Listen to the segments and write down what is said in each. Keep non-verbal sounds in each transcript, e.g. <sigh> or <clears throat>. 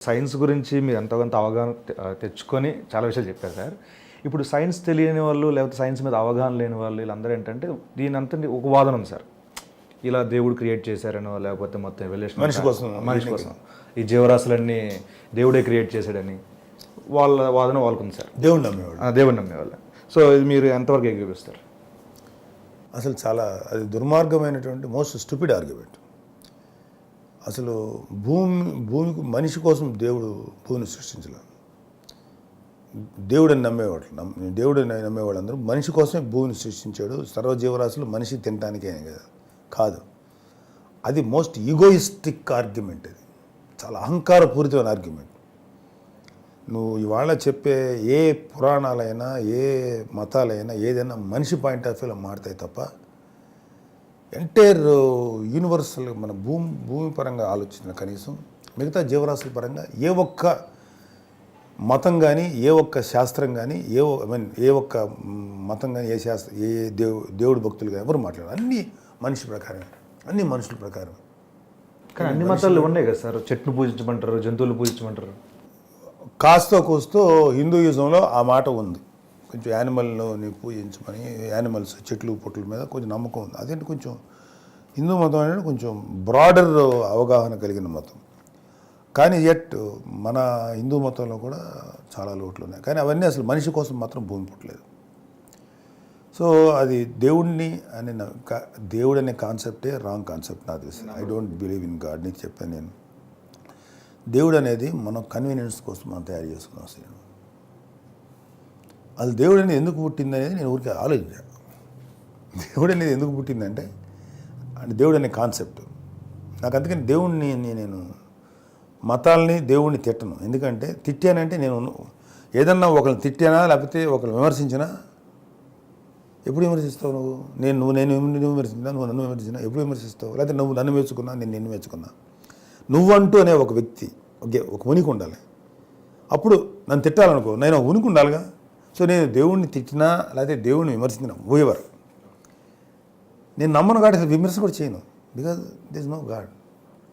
Science గురించి మీరు ఎంతో కొంత అవగాహన తెచ్చుకొని చాలా విషయాలు చెప్పారు సార్. ఇప్పుడు సైన్స్ తెలియని వాళ్ళు లేకపోతే సైన్స్ మీద అవగాహన లేని వాళ్ళు వీళ్ళందరూ ఏంటంటే దీని అంతా ఒక వాదన ఉంది సార్. ఇలా దేవుడు క్రియేట్ చేశారనో లేకపోతే మొత్తం ఎవల్యూషన్ మనిషి కోసం. మనిషి కోసం. ఈ జీవరాశులన్నీ దేవుడే క్రియేట్ చేశాడని వాళ్ళ వాదన వాళ్ళకు ఉంది సార్. దేవుడు నమ్మేవాడు ఆ, దేవుడిని నమ్మేవాళ్ళ. సో ఇది మీరు ఎంతవరకు ఏకీపిస్తారు అసలు చాలా అది దుర్మార్గమైనటువంటి మోస్ట్ స్టూపిడ్ ఆర్గ్యుమెంట్ అసలు భూమి భూమికి మనిషి కోసం దేవుడు భూమిని సృష్టించలేదు. దేవుడిని నమ్మేవాడు నమ్మ దేవుడిని నమ్మేవాళ్ళందరూ మనిషి కోసమే భూమిని సృష్టించాడు. సర్వజీవరాశులు మనిషి తినడానికే కదా? కాదు. అది మోస్ట్ ఈగోయిస్టిక్ ఆర్గ్యుమెంట్ అది. చాలా అహంకారపూరితమైన ఆర్గ్యుమెంట్ నువ్వు ఇవాళ చెప్పే ఏ పురాణాలైనా ఏ మతాలైనా ఏదైనా మనిషి పాయింట్ ఆఫ్ వ్యూలో మారుతాయి తప్ప ఎంటైర్ యూనివర్సల్ మన భూమి భూమి పరంగా ఆలోచించిన కనీసం మిగతా జీవరాశుల పరంగా ఏ ఒక్క మతం కానీ ఏ ఒక్క శాస్త్రం కానీ ఏ ఐ మీన్ ఏ ఒక్క మతం కానీ ఏ శాస్త్ర ఏ దేవు దేవుడి భక్తులు కానీ ఎవరు మాట్లాడారు. అన్నీ మనిషి ప్రకారమే. అన్నీ మనుషుల ప్రకారం కానీ అన్ని మతాలు ఉన్నాయి కదా సార్. చెట్లు పూజించమంటారు జంతువులు పూజించమంటారు. కాస్తో కూస్తో హిందూయిజంలో ఆ మాట ఉంది. కొంచెం యానిమల్ని పూజించమని యానిమల్స్ చెట్లు పొట్ల మీద కొంచెం నమ్మకం ఉంది. అదేంటి కొంచెం హిందూ మతం అనేది కొంచెం బ్రాడర్ అవగాహన కలిగిన మతం. కానీ ఎట్ మన హిందూ మతంలో కూడా చాలా లోట్లు ఉన్నాయి. కానీ అవన్నీ అసలు మనిషి కోసం మాత్రం భూమి పుట్టలేదు. సో అది దేవుడిని అని నా- కా- దేవుడు అనే కాన్సెప్టే రాంగ్ కాన్సెప్ట్ నాకు తెలిసి. I don't believe in god నీకు చెప్పాను నేను. దేవుడు అనేది మనం కన్వీనియన్స్ కోసం మనం తయారు చేసుకున్నాం అసలు. అది దేవుడు అనేది ఎందుకు పుట్టింది అనేది నేను ఊరికే ఆలోచించాను దేవుడు అనేది ఎందుకు పుట్టిందంటే అంటే దేవుడు అనే కాన్సెప్ట్ నాకు అందుకని దేవుణ్ణి నేను మతాల్ని దేవుణ్ణి తిట్టను. ఎందుకంటే తిట్టానంటే నేను ఏదన్నా ఒకరిని తిట్టానా లేకపోతే ఒకరిని విమర్శించినా? ఎప్పుడు విమర్శిస్తావు నువ్వు? నేను నువ్వు నేను నువ్వు విమర్శించినా నువ్వు నన్ను విమర్శించినా ఎప్పుడు విమర్శిస్తావు? లేకపోతే నువ్వు నన్ను మెచ్చుకున్నా నేను నిన్ను మెచ్చుకున్నా? నువ్వంటూ అనే ఒక వ్యక్తి ఒక ఒక ఉనికి ఉండాలి. అప్పుడు నన్ను తిట్టాలనుకో నేను ఉనికి ఉండాలిగా? సో నేను దేవుణ్ణి తిట్టినా లేకపోతే దేవుణ్ణి విమర్శించినా ఎవరు నేను నమ్మను అసలు విమర్శ కూడా చేయను. Because this no god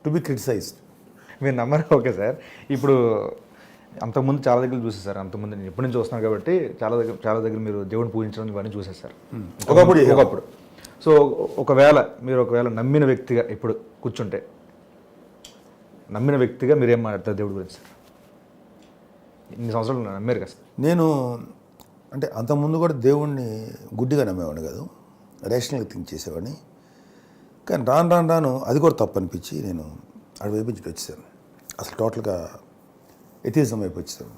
to be criticised మీరు నమ్మరు ఓకే సార్. ఇప్పుడు అంతకుముందు చాలా దగ్గర చూసారు సార్. అంతకుముందు నేను ఎప్పటి నుంచి వస్తున్నాను కాబట్టి చాలా దగ్గర చాలా దగ్గర మీరు దేవుడిని పూజించడం ఇవన్నీ చూసారు సార్. ఒకప్పుడు ఒకప్పుడు. సో ఒకవేళ మీరు ఒకవేళ నమ్మిన వ్యక్తిగా ఇప్పుడు కూర్చుంటే నమ్మిన వ్యక్తిగా మీరు ఏం మాట్లాడతారు దేవుడి గురించి? సార్ ఇన్ని సంవత్సరాలు నమ్మారు కదా సార్. నేను అంటే అంతకుముందు కూడా దేవుణ్ణి గుడ్డిగా నమ్మేవాడిని కాదు. రేషనల్గా థింక్ చేసేవాడిని. కానీ రాను రాను రాను అది కూడా తప్పు అనిపించి నేను అటువైపు నుంచి వచ్చేసాను. అసలు టోటల్గా ఎథీజం వైపు వచ్చేసాను.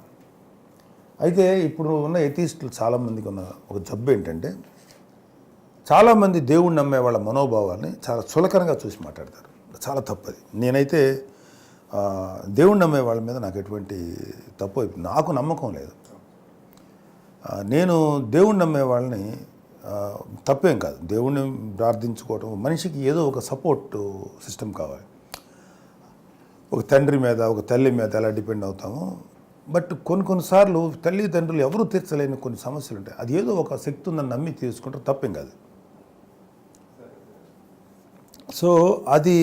అయితే ఇప్పుడు ఉన్న ఎథీస్టులు చాలామందికి ఉన్న ఒక జబ్బు ఏంటంటే చాలామంది దేవుణ్ణి నమ్మే వాళ్ళ మనోభావాన్ని చాలా చులకనగా చూసి మాట్లాడతారు. చాలా తప్పది నేనైతే దేవుణ్ణి నమ్మే వాళ్ళ మీద నాకు ఎటువంటి తప్పు నాకు నమ్మకం లేదు. నేను దేవుణ్ణి నమ్మే వాళ్ళని తప్పేం కాదు. దేవుణ్ణి ప్రార్థించుకోవటం మనిషికి ఏదో ఒక సపోర్ట్ సిస్టమ్ కావాలి. ఒక తండ్రి మీద ఒక తల్లి మీద ఎలా డిపెండ్ అవుతాము బట్ కొన్ని కొన్నిసార్లు తల్లిదండ్రులు ఎవరు తీర్చలేని కొన్ని సమస్యలు ఉంటాయి. అది ఏదో ఒక శక్తి ఉందని నమ్మి తీసుకుంటే తప్పేం కాదు. సో అది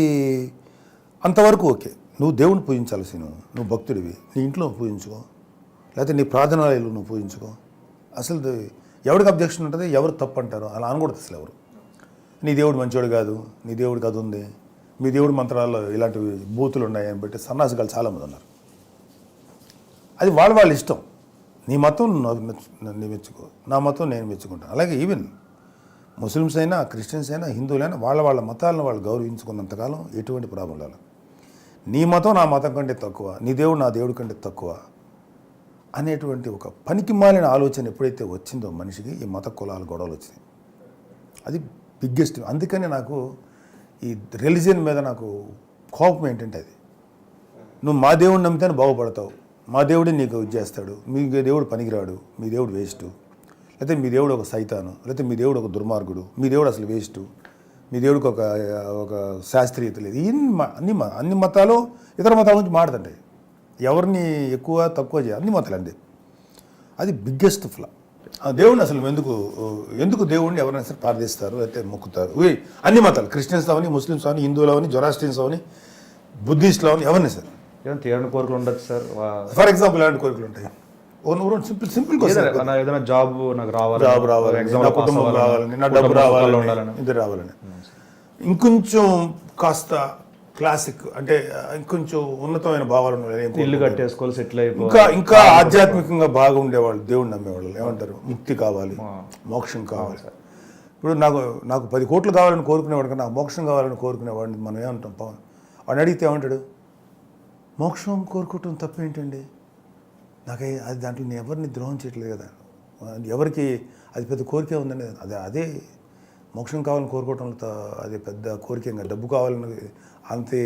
అంతవరకు ఓకే. నువ్వు దేవుని పూజించాల్సి నువ్వు నువ్వు భక్తుడివి. నీ ఇంట్లో పూజించుకో. లేకపోతే నీ ప్రార్థనాలయాలు నువ్వు పూజించుకో. అసలు ఎవరికి అబ్జెక్షన్ ఉంటుంది? ఎవరు తప్పు అంటారు? అలా అనకూడదు అసలు ఎవరు. నీ దేవుడు మంచోడు కాదు నీ దేవుడికి అది ఉంది మీ దేవుడి మంత్రాల్లో ఇలాంటివి బూతులు ఉన్నాయి అని బట్టి సన్నాసిగాలు చాలామంది ఉన్నారు. అది వాళ్ళ వాళ్ళ ఇష్టం. నీ మతం నాకు మెచ్చుకో నా మతం నేను మెచ్చుకుంటాను. అలాగే ఈవెన్ ముస్లిమ్స్ అయినా క్రిస్టియన్స్ అయినా హిందువులైనా వాళ్ళ వాళ్ళ మతాలను వాళ్ళు గౌరవించుకున్నంతకాలం ఎటువంటి ప్రాబ్లం లేదు. నీ మతం నా మతం కంటే తక్కువ నీ దేవుడు నా దేవుడి కంటే తక్కువ. అనేటువంటి ఒక పనికి మాలిన ఆలోచన ఎప్పుడైతే వచ్చిందో మనిషికి ఈ మత కులాల గొడవలు వచ్చినాయి. అది బిగ్గెస్ట్ అందుకని నాకు ఈ రిలీజియన్ మీద నాకు కోపం ఏంటంటే అది. నువ్వు మా దేవుడిని నమ్మితేనే బాగుపడతావు. మా దేవుడే నీకు చేస్తాడు. మీ దేవుడు పనికిరాడు. మీ దేవుడు వేస్ట్ లేకపోతే మీ దేవుడు ఒక సైతాను. లేకపోతే మీ దేవుడు ఒక దుర్మార్గుడు. మీ దేవుడు అసలు వేస్ట్ మీ దేవుడికి ఒక ఒక శాస్త్రీయత లేదు. ఇన్ని అన్ని మ- అన్ని మతాలు ఇతర మతాల నుంచి మాడుతుంటాయి ఎవరిని ఎక్కువ తక్కువ చేయాలి? అన్ని మతాలు అంతే అది బిగ్గెస్ట్ ఫ్లా దేవుడిని అసలు ఎందుకు ఎందుకు దేవుడిని ఎవరైనా సరే ప్రార్థిస్తారు అయితే మొక్కుతారు? అన్ని మతాలు. క్రిస్టియన్స్ అవని ముస్లిమ్స్ అవని హిందువులు అవని జొరాస్టియన్స్ అవని బుద్ధిస్టులు అవని ఎవరిని సరే. తీరని కోరికలు ఉండొచ్చు సార్. ఫర్ ఎగ్జాంపుల్ ఎలాంటి కోరికలు ఉంటాయి. సింపుల్ సింపుల్ ఏదైనా జాబ్ నాకు రావాలి జాబ్ రావాలి నా కుటుంబం రావాలని నా డబ్బు రావాలని ఇది రావాలని. ఇంకొంచెం కాస్త క్లాసిక్ అంటే ఇంకొంచెం ఉన్నతమైన భావాలు ఉన్నాయి. ఇల్లు కట్టేసుకోవాలి సెటిల్ అయిపో ఇంకా ఇంకా ఆధ్యాత్మికంగా బాగా ఉండేవాళ్ళు దేవుడు నమ్మేవాళ్ళు. ఏమంటారు? ముక్తి కావాలి మోక్షం కావాలి. ఇప్పుడు నాకు నాకు పది కోట్లు కావాలని కోరుకునేవాడు కన్నా నాకు మోక్షం కావాలని కోరుకునేవాడిని మనం ఏమంటాం? పవన్. వాడిని అడిగితే ఏమంటాడు? మోక్షం కోరుకోవటం తప్పేంటండి? నాకే అది దాంట్లో నేను ఎవరిని ద్రోహం చేయట్లేదు కదా. ఎవరికి అది పెద్ద కోరికే ఉందండి అదే అదే మోక్షం కావాలని కోరుకోవటం అది పెద్ద కోరిక ఇంకా డబ్బు కావాలని అంతే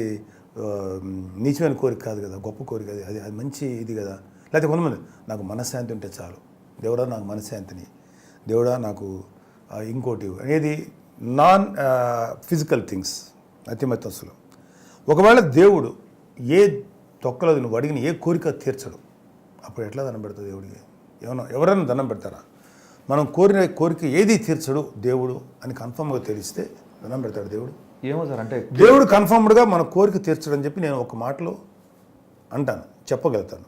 నీచమైన కోరిక కాదు కదా గొప్ప కోరిక అది. అది అది మంచి ఇది కదా. లేకపోతే కొంతమంది నాకు మనశ్శాంతి ఉంటే చాలు. దేవుడా నాకు మనశ్శాంతిని. దేవుడా నాకు ఇంకోటి అనేది నాన్ ఫిజికల్ థింగ్స్ అతిమతస్సులు. ఒకవేళ దేవుడు ఏ తొక్కలో నువ్వు అడిగిన ఏ కోరిక తీర్చడు అప్పుడు ఎట్లా దండం పెడతావు దేవుడికి? ఏమన్నా ఎవరైనా దండం పెడతారా? మనం కోరిన కోరిక ఏది తీర్చడు? దేవుడు అని కన్ఫర్మ్గా తెలిస్తే దండం పెడతాడు దేవుడు. ఏమో సార్ అంటే దేవుడు కన్ఫర్మ్డ్గా మన కోరిక తీర్చడని చెప్పి నేను ఒక మాటలో అంటాను చెప్పగలుగుతాను.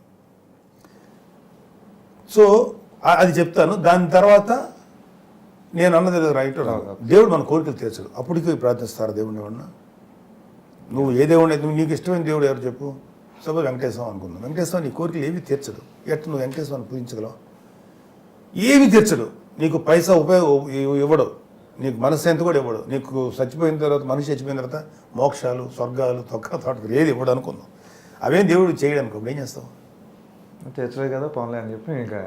సో అది చెప్తాను. దాని తర్వాత నేను అన్నది రైట్ దేవుడు మన కోరికలు తీర్చడు. అప్పటికి ప్రార్థిస్తారు దేవుడిని ఎవరన్నా? నువ్వు ఏ దేవుడు నువ్వు నీకు ఇష్టమైన దేవుడు ఎవరు చెప్పు? సపోజ్ వెంకటేశ్వరం అనుకుందాం. వెంకటేశ్వరం నీ కోరికలు ఏవి తీర్చడు? ఎట్లా నువ్వు వెంకటేశ్వరాన్ని పూజించగలవు? ఏమి తీర్చడు నీకు పైసా ఉపయోగ ఇవ్వడు. నీకు మనశ్శాంతి కూడా ఇవ్వడు. నీకు చచ్చిపోయిన తర్వాత మనిషి చచ్చిపోయిన తర్వాత మోక్షాలు స్వర్గాలు తొక్క తోటలు ఏది ఇవ్వడు అనుకుందాం. అవేం దేవుడు చేయడానికి అప్పుడు ఏం చేస్తావు? తెచ్చలేదు కదా పనులే అని చెప్పి ఇంకా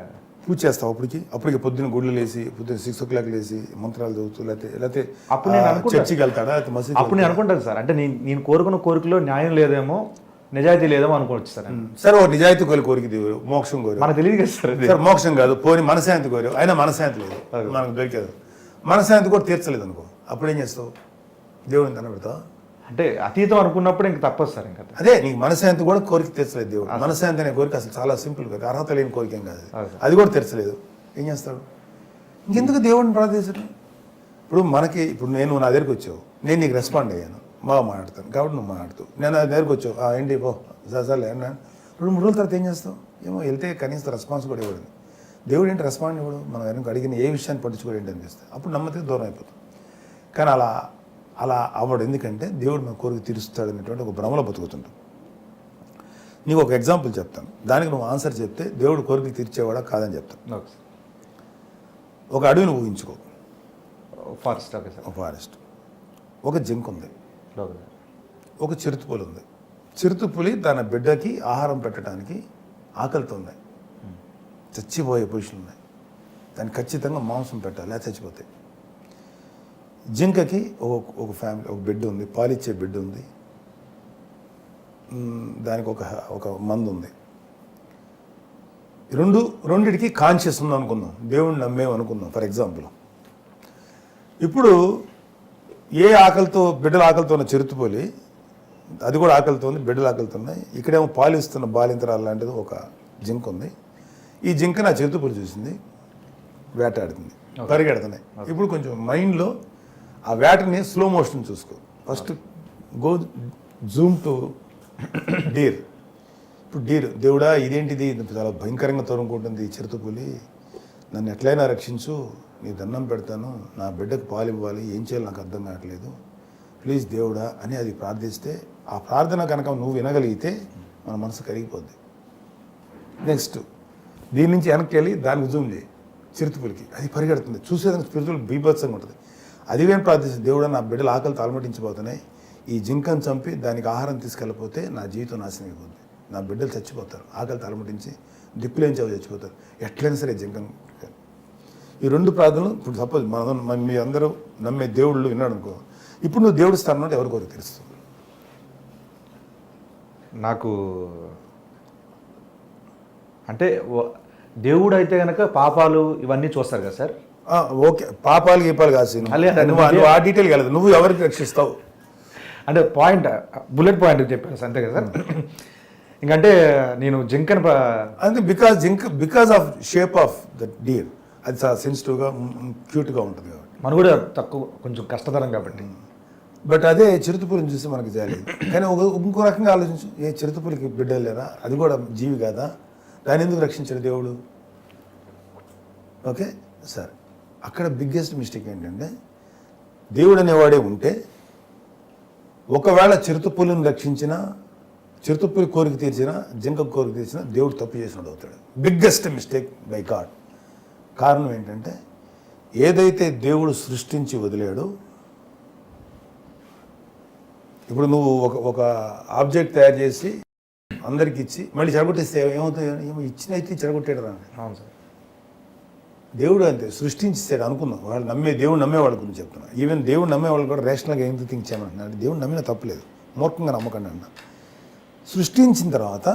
పూజ చేస్తావు అప్పటికి? అప్పటికి పొద్దున్న గుళ్ళు లేసి పొద్దున్న సిక్స్ ఓ క్లాక్ లేసి మంత్రాలు చదువుతూ లేకపోతే లేకపోతే అప్పుడు. చర్చికి వెళ్తాడా లేకపోతే మసీద్ అప్పుడు నేను అనుకుంటాను సార్. అంటే నేను నేను కోరుకున్న కోరికలో న్యాయం లేదేమో నిజాయితీ లేదేమో అనుకోవచ్చు సార్. సరే ఒక నిజాయితీ కోరి కోరిక దేవుడు మోక్షం కోరి. మనకు తెలియదు కదా సార్ సరే మోక్షం కాదు పోని మనశాంతి కోరావు అయినా మనశాంతి లేదు. మనకు దొరికేది. మనశాంతి కూడా తీర్చలేదు అనుకో అప్పుడు ఏం చేస్తావు? దేవుడిని కనబెడతావు అంటే అతీతం అనుకున్నప్పుడు ఇంక తప్పదు సార్ ఇంకా. అదే నీకు మనశాంతి కూడా కోరిక తీర్చలేదు దేవుడు. మనశాంతి అనే కోరిక అసలు చాలా సింపుల్ కోరిక. అర్హత లేని కోరిక ఏం కాదు. అది కూడా తీర్చలేదు. ఏం చేస్తాడు? ఇంకెందుకు దేవుడిని ప్రార్థించడం? ఇప్పుడు మనకి ఇప్పుడు నేను నా దగ్గరికి వచ్చావు. నేను నీకు రెస్పాండ్ అయ్యాను. బాగా మాట్లాడతాను కాబట్టి నువ్వు మాట్లాడుతూ. నేను నా దగ్గరికి వచ్చావు "ఆ, ఏంటి పో సరే అన్నా రెండు మూడు రోజుల తర్వాత ఏం చేస్తావు? ఏమో వెళ్తే కనీసం రెస్పాన్స్ కూడా ఇవ్వడు దేవుడు ఏంటి రెస్పాండ్ ఇవ్వడు? మనం వెనక అడిగిన ఏ విషయాన్ని పట్టించుకోడు ఏంటి అనిపిస్తుంది అప్పుడు నమ్మతికి దూరం అయిపోతాం కానీ అలా అలా అవ్వడు. ఎందుకంటే దేవుడు మన కోరిక తీరుస్తాడు అనేటువంటి ఒక భ్రమలో బతుకుతుంటాం. నీకు ఒక ఎగ్జాంపుల్ చెప్తాను. దానికి నువ్వు ఆన్సర్ చెప్తే దేవుడు కోరికలు తీర్చేవాడా కాదని చెప్తాను. ఒక అడవిని ఊహించుకో. Forest forest. ఒక జింక్ ఉంది. ఒక చిరుతపులి ఉంది. చిరుతపులి తన బిడ్డకి ఆహారం పెట్టడానికి ఆకలితో ఉన్నాయి చచ్చిపోయే పొజిషన్ ఉన్నాయి. దాన్ని ఖచ్చితంగా మాంసం పెట్టాలి చచ్చిపోతే. చచ్చిపోతాయి జింకకి ఒక ఒక ఫ్యామిలీ ఒక బిడ్డ ఉంది పాలిచ్చే బిడ్డ ఉంది. దానికి ఒక ఒక మందు ఉంది. రెండు రెండిటికి కాన్షియస్ ఉంది అనుకుందాం. దేవుణ్ణి నమ్మేం అనుకుందాం ఫర్ ఎగ్జాంపుల్ ఇప్పుడు ఏ ఆకలితో బిడ్డల ఆకలితో ఉన్న చిరుతుపోలి అది కూడా ఆకలితో ఉంది బిడ్డల ఆకలితో ఉన్నాయి ఇక్కడేమో పాలిస్తున్న బాలింతరాలు లాంటిది ఒక జింక ఉంది. ఈ జింక నా చిరుతుపులి చూసింది వేటాడుతుంది పరిగెడుతున్నాయి ఇప్పుడు కొంచెం మైండ్లో ఆ వేటని స్లో మోషన్ చూసుకో. First go zoom to deer. ఇప్పుడు డీర్ దేవుడా ఇదేంటిది? ఇది చాలా భయంకరంగా తరుముకుంటుంది ఈ చిరుతపులి నన్ను ఎట్లయినా రక్షించు. నీ దండం పెడతాను నా బిడ్డకు పాలు ఇవ్వాలి ఏం చేయాలి నాకు అర్థం కావట్లేదు. ప్లీజ్ దేవుడా అని అది ప్రార్థిస్తే ఆ ప్రార్థన కనుక నువ్వు వినగలిగితే మన మనసు కరిగిపోద్ది. నెక్స్ట్ దీని నుంచి వెనక్కి వెళ్ళి దానికి జూమ్ చేయి. చిరుతుపులికి అది పరిగెడుతుంది. చూసేదానికి స్పిరిచువల్ బీభత్సంగా ఉంటుంది. అది ఏం ప్రార్థిస్తుంది దేవుడా నా బిడ్డలు ఆకలి తాళమటించిపోతున్నాయి ఈ జింకను చంపి దానికి ఆహారం తీసుకెళ్ళిపోతే నా జీవితం నాశనం అయిపోతుంది నా బిడ్డలు చచ్చిపోతారు. ఆకలి తలమటించి దిక్కులేని చావు చచ్చిపోతారు. ఎట్లయినా సరే జింకను ఈ రెండు ప్రార్థనలు ఇప్పుడు సపోజ్ మనం మీ అందరూ నమ్మే దేవుళ్ళు విన్నాడు అనుకో. ఇప్పుడు నువ్వు దేవుడి స్థానంలో ఎవరి కోరిక తెలుస్తుంది నాకు అంటే దేవుడు అయితే గనక పాపాలు ఇవన్నీ చూస్తారు కదా సార్? ఓకే. పాపాలు గీపాలు అదే, నువ్వు నువ్వు ఆ డీటెయిల్ కాలేదు. నువ్వు ఎవరికి రక్షిస్తావు? అంటే పాయింట్ బుల్లెట్ పాయింట్ చెప్పాను సార్ అంతే కదా సార్? ఇంకంటే నేను జింకన్ అంటే because zinc because of shape of the deer అది చాలా సెన్సిటివ్గా క్యూట్గా ఉంటుంది కాబట్టి. మన కూడా తక్కువ కొంచెం కష్టతరం కాబట్టి. బట్ అదే చిరుతపులిని చూసి మనకి జాలి. కానీ ఒక ఇంకో రకంగా ఆలోచించు ఏ చిరుతపులికి బిడ్డలు లేరా? అది కూడా జీవి కాదా? దాన్ని ఎందుకు రక్షించాడు దేవుడు? ఓకే? సరే అక్కడ బిగ్గెస్ట్ మిస్టేక్ ఏంటంటే దేవుడు అనేవాడే ఉంటే ఒకవేళ చిరుతపులిని రక్షించినా చిరుతపులి కోరిక తీర్చినా జింక కోరిక తీర్చినా దేవుడు తప్పు చేసినట్టు అవుతాడు. బిగ్గెస్ట్ మిస్టేక్ బై గాడ్ కారణం ఏంటంటే ఏదైతే దేవుడు సృష్టించి వదిలాడో ఇప్పుడు నువ్వు ఒక ఒక ఆబ్జెక్ట్ తయారు చేసి అందరికి ఇచ్చి మళ్ళీ చెడగొట్టేస్తే ఏమవుతుంది ఏమో ఇచ్చినైతే చెడగొట్టాడు రా అవును సార్. దేవుడు అంతే సృష్టించాడు అనుకుందాం. వాళ్ళు నమ్మే దేవుడు నమ్మే వాళ్ళ గురించి చెప్తున్నా. ఈవెన్ దేవుడు నమ్మే వాళ్ళు కూడా రేషనల్గా ఏం థింక్ చేయమంటున్నాడు దేవుడు నమ్మిన తప్పలేదు మూర్ఖంగా నమ్మకండి అన్న. సృష్టించిన తర్వాత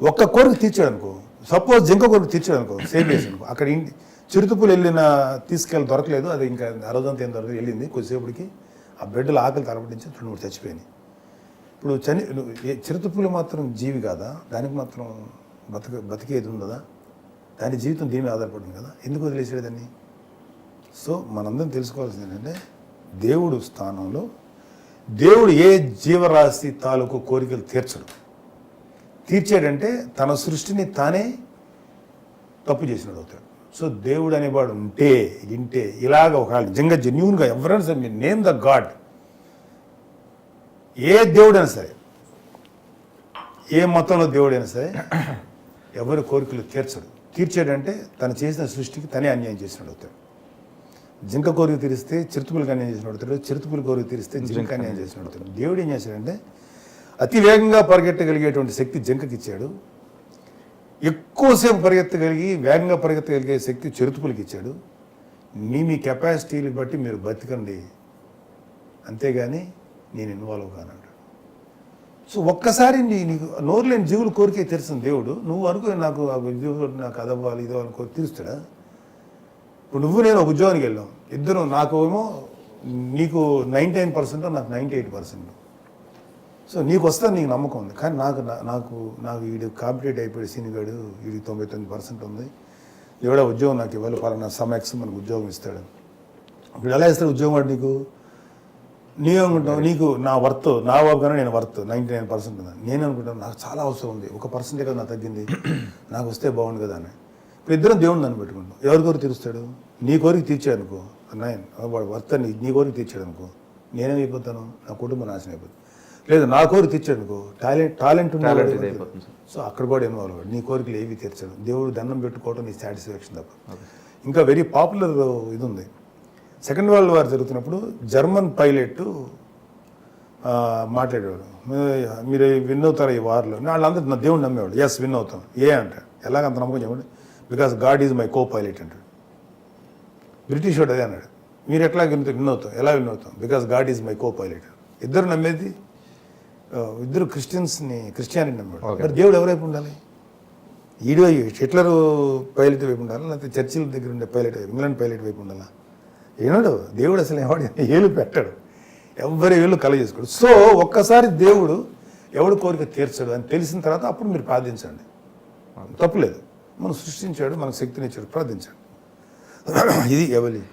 ఒక్క కోరిక తీర్చాడు అనుకో సపోజ్ జింక కోరిక తీర్చాడు అనుకో సేవ్ చేసి అనుకో అక్కడ ఇంటి చిరుతుపులు వెళ్ళిన తీసుకెళ్ళి దొరకలేదు అది ఇంకా ఆ రోజంతా ఏం దొరకలేదు వెళ్ళింది కొద్దిసేపటికి ఆ బిడ్డలు ఆకలి తలపడించి రెండు మూడు చచ్చిపోయినాయి. ఇప్పుడు చని చిరుతపులు మాత్రం జీవి కాదా? దానికి మాత్రం బతక బతికేది ఉండదా? దాని జీవితం దీని ఆధారపడింది కదా? ఎందుకు వదిలేసాడు దాన్ని? సో మనందరం తెలుసుకోవాల్సింది ఏంటంటే దేవుడు స్థానంలో దేవుడు ఏ జీవరాశి తాలూకు కోరికలు తీర్చడు. తీర్చాడంటే తన సృష్టిని తానే తప్పు చేసినాడు అవుతాడు. సో దేవుడు అనేవాడు ఉంటే ఇంటే ఇలాగ ఒక నిజంగా జెన్యున్గా ఎవరైనా సరే నేమ్ ద గాడ్ ఏ దేవుడైనా సరే ఏ మతంలో దేవుడైనా సరే ఎవరి కోరికలు తీర్చడు. తీర్చాడంటే తను చేసిన సృష్టికి తనే అన్యాయం చేసినాడు అవుతాడు. జింక కోరిక తీరిస్తే చిరుతుపులకు అన్యాయం చేసినాడు అవుతాడు. చిరుతుపుల కోరిక తీరిస్తే జింక అన్యాయం చేసినాడు అవుతాడు. దేవుడు ఏం చేశాడంటే అతి వేగంగా పరిగెత్తగలిగేటువంటి శక్తి జింకకి ఇచ్చాడు. ఎక్కువసేపు పరిగెత్తగలిగి వేగంగా పరిగెత్తగలిగే శక్తి చిరుతుపులకి ఇచ్చాడు. మీ మీ కెపాసిటీని బట్టి మీరు బతికండి. అంతేగాని నేను ఇన్వాల్వ్ కానంటాడు. సో ఒక్కసారి నీ నీకు నోరు లేని జీవులు కోరికే తెరిచిన దేవుడు నువ్వు అనుకో నాకు ఆ నాకు అదవ్వాలి ఇది అనుకో తీరుస్తాడా? ఇప్పుడు నువ్వు నేను ఒక ఉద్యోగానికి వెళ్ళాం. ఇద్దరు నాకు ఏమో నీకు నైంటీ నైన్ పర్సెంట్ నాకు నైంటీ ఎయిట్ పర్సెంట్. సో నీకు వస్తే నీకు నమ్మకం ఉంది. కానీ నాకు నాకు నాకు వీడు కాంపిటేట్ అయిపోయాడు సీనిగాడు వీడికి తొంభై తొమ్మిది పర్సెంట్ ఉంది. ఎవడో ఉద్యోగం నాకు ఇవ్వాలి పలానా సమెక్స్ మనకు ఉద్యోగం ఇస్తాడు. ఇప్పుడు ఎలా ఇస్తాడు ఉద్యోగం వాడు నీకు? నీవేమనుకుంటావు నీకు నా వర్త్ నా కన్నా నేను వర్త్ నైంటీ నైన్ పర్సెంట్ ఉంది నేను అనుకుంటాను నాకు చాలా అవసరం ఉంది. ఒక పర్సెంటే కదా నాకు తగ్గింది. నాకు వస్తే బాగుండు కదా అని. ఇప్పుడు ఇద్దరం దేవుడు నన్ను పెట్టుకుంటాం ఎవరి కోరిక తీరుస్తాడు? నీ కోరిక తీర్చాడు అనుకో. నైన్ వాడు వర్త్ నీ కోరిక తీర్చాడు అనుకో. నేనేమైపోతాను నా కుటుంబం నాశనం అయిపోతుంది. లేదు నా కోరిక అనుకో. Talent talent. సో అక్కడ కూడా ఇన్వాల్వ్ అవ్వడు. నీ కోరికలు ఏవి తీర్చాడు. దేవుడు దండం పెట్టుకోవడం నీ సాటిస్ఫాక్షన్ తప్ప. ఇంకా వెరీ పాపులర్ ఇది ఉంది సెకండ్ వరల్డ్ వార్ జరుగుతున్నప్పుడు జర్మన్ పైలట్ మాట్లాడేవాడు. "మీ- మీరు విన్ అవుతారు ఈ వార్లో వాళ్ళందరూ నా దేవుడు నమ్మేవాడు ఎస్ విన్ అవుతాం. ఏ అంటాడు ఎలాగ అంత నమ్మకం చెప్పండి. Because god is my copilot అంటాడు. బ్రిటిష్ వాడు అదే అన్నాడు. మీరు ఎట్లా విన్ విన్ అవుతాం? ఎలా విన్ అవుతాం? Because god is my copilot ఇద్దరు నమ్మేది ఇద్దరు క్రిస్టియన్స్ని క్రిస్టియానిటీ నమ్మాడు. మరి దేవుడు ఎవరైపు ఉండాలి? ఈడు హిట్లర్ పైలట్ వైపు ఉండాలా? లేకపోతే చర్చిల దగ్గర ఉండే పైలట్ వైపు ఇంగ్లాండ్ పైలట్ వైపు ఉండాలా? ఏనాడు దేవుడు అసలు ఎవడు? <laughs> ఏలు పెట్టాడు. ఎవరి ఏళ్ళు కల చేసుకోడు. సో ఒక్కసారి దేవుడు ఎవడు కోరిక తీర్చాడు అని తెలిసిన తర్వాత అప్పుడు మీరు ప్రార్థించండి. తప్పులేదు. మనం సృష్టించాడు మనకు శక్తినిచ్చాడు ప్రార్థించండి. <clears throat> ఇది ఎవరి